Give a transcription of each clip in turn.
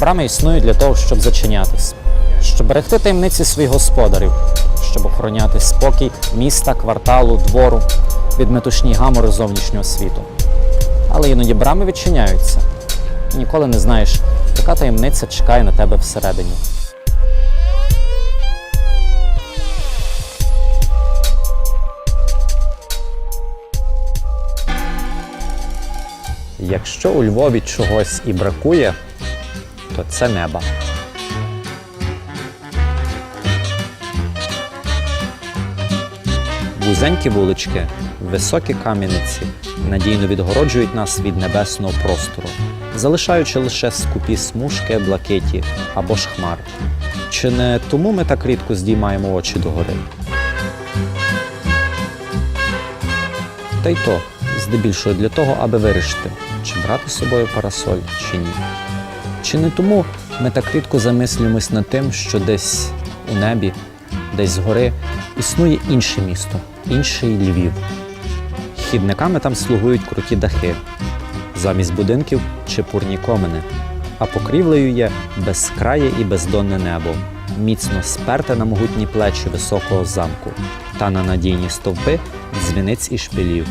Брами існують для того, щоб зачинятись, щоб берегти таємниці своїх господарів, щоб охороняти спокій міста, кварталу, двору від метушні гамори зовнішнього світу. Але іноді брами відчиняються. І ніколи не знаєш, яка таємниця чекає на тебе всередині. Якщо у Львові чогось і бракує, то це неба. Вузенькі вулички, високі кам'яниці надійно відгороджують нас від небесного простору, залишаючи лише скупі смужки, блакиті або ж хмар. Чи не тому ми так рідко здіймаємо очі догори? Та й то, здебільшого для того, аби вирішити, чи брати з собою парасоль, чи ні. Чи не тому ми так рідко замислюємось над тим, що десь у небі, десь згори існує інше місто, інший Львів. Хідниками там слугують круті дахи, замість будинків чепурні комини, а покрівлею є безкрає і бездонне небо, міцно сперте на могутні плечі високого замку та на надійні стовпи дзвіниць і шпилів.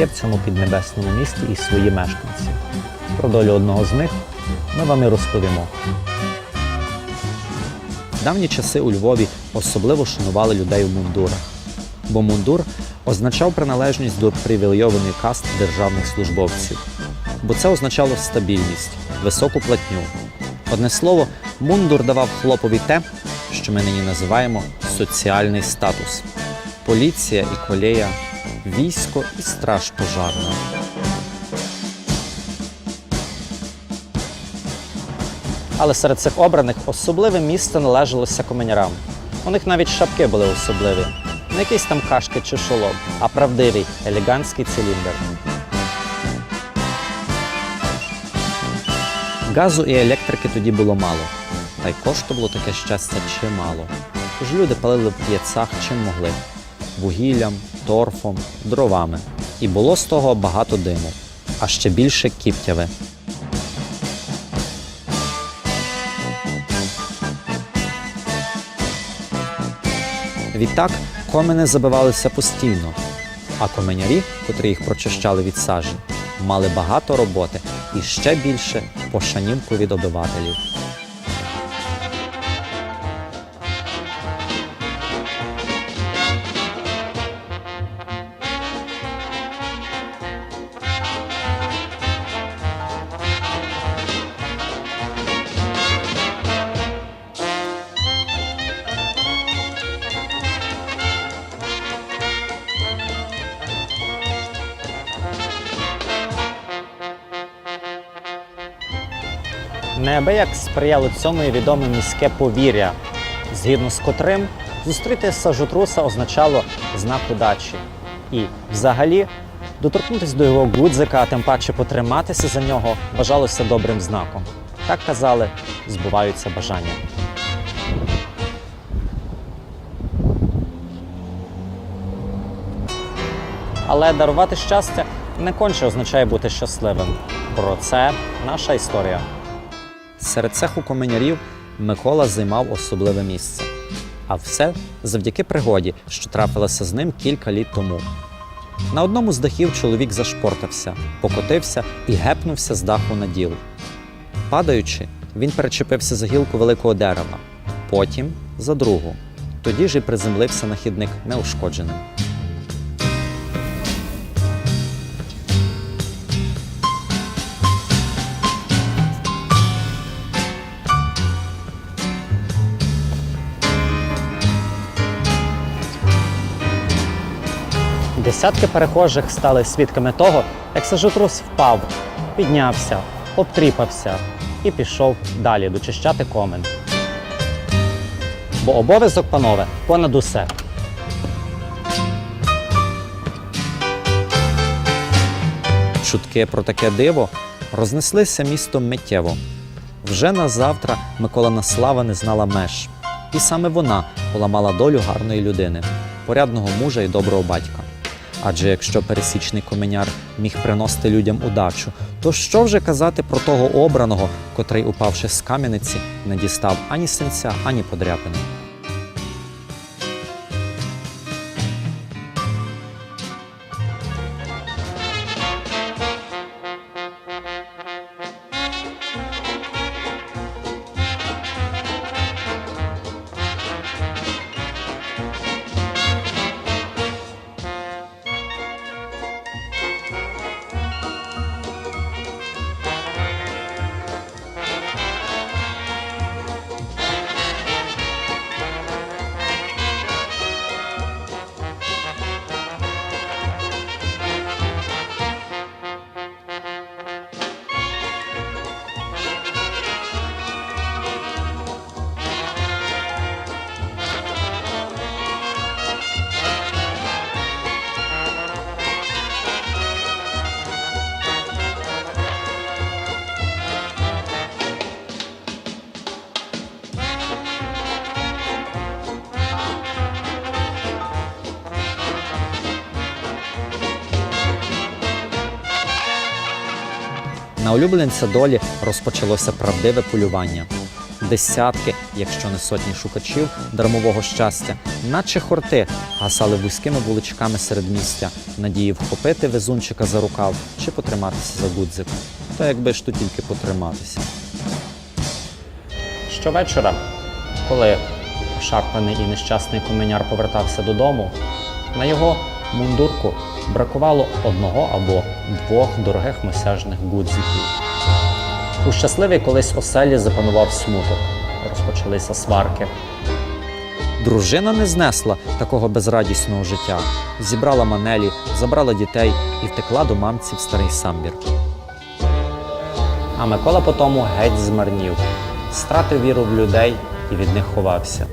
Є в цьому піднебесному місті і свої мешканці. Про долю одного з них ми вам і розповімо. Давні часи у Львові особливо шанували людей у мундурах, бо мундур означав приналежність до привілейованої касти державних службовців, бо це означало стабільність, високу платню. Одне слово, мундур давав хлопові те, що ми нині називаємо соціальний статус. Поліція і колея, військо і страж пожарна. Але серед цих обраних особливе місце належалося коменярам. У них навіть шапки були особливі. Не якийсь там кашки чи шолом, а правдивий елегантський циліндр. Газу і електрики тоді було мало, та й коштувало таке щастя чимало. Тож люди палили в п'єцах чим могли вугіллям, торфом, дровами. І було з того багато диму, а ще більше кіптяви. Відтак комини забивалися постійно, а коменярі, котрі їх прочищали від сажі, мали багато роботи і ще більше пошанівку від обивателів. Неабияк сприяло цьому і відоме міське повір'я, згідно з котрим зустріти сажотруса означало знак удачі. І, взагалі, доторкнутися до його гудзика, а тим паче потриматися за нього, вважалося добрим знаком. Так казали, збуваються бажання. Але дарувати щастя не конче означає бути щасливим. Про це наша історія. Серед цеху коменярів Микола займав особливе місце. А все завдяки пригоді, що трапилася з ним кілька літ тому. На одному з дахів чоловік зашпортався, покотився і гепнувся з даху на діл. Падаючи, він перечепився за гілку великого дерева, потім за другу. Тоді ж і приземлився на хідник неушкодженим. Десятки перехожих стали свідками того, як сажотрус впав, піднявся, обтріпався і пішов далі дочищати комен. Бо обов'язок, панове, понад усе. Чутки про таке диво рознеслися містом миттєво. Вже на завтра Миколина слава не знала меж. І саме вона поламала долю гарної людини, порядного мужа і доброго батька. Адже якщо пересічний коменяр міг приносити людям удачу, то що вже казати про того обраного, котрий, упавши з кам'яниці, не дістав ані синця, ані подряпини. На улюбленця долі розпочалося правдиве полювання. Десятки, якщо не сотні шукачів дармового щастя, наче хорти, гасали вузькими вуличками серед містя, в надії вхопити везунчика за рукав чи потриматися за гудзик. То якби ж тут тільки потриматися. Щовечора, коли шарпаний і нещасний коменяр повертався додому, на його мундурку бракувало одного або двох дорогих мосяжних гудзиків. У щасливій колись оселі запанував смуток. Розпочалися сварки. Дружина не знесла такого безрадісного життя. Зібрала манелі, забрала дітей і втекла до мамці в старий самбір. А Микола потому геть змарнів, стратив віру в людей і від них ховався.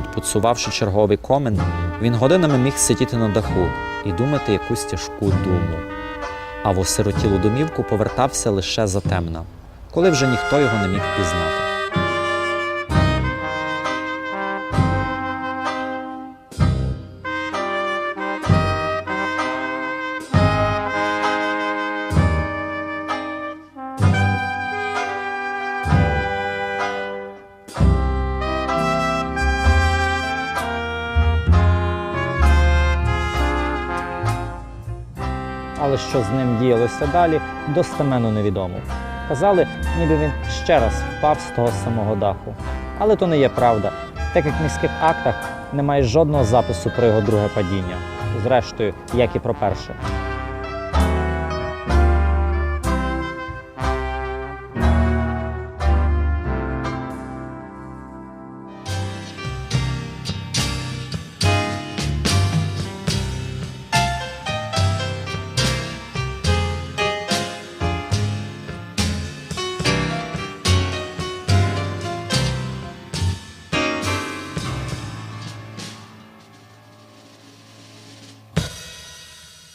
Відпуцувавши черговий комен, він годинами міг сидіти на даху і думати якусь тяжку думу. А в осиротілу домівку повертався лише затемна, коли вже ніхто його не міг пізнати. Але що з ним діялося далі, достеменно невідомо. Казали, ніби він ще раз впав з того самого даху. Але то не є правда, так як в міських актах немає жодного запису про його друге падіння. Зрештою, як і про перше.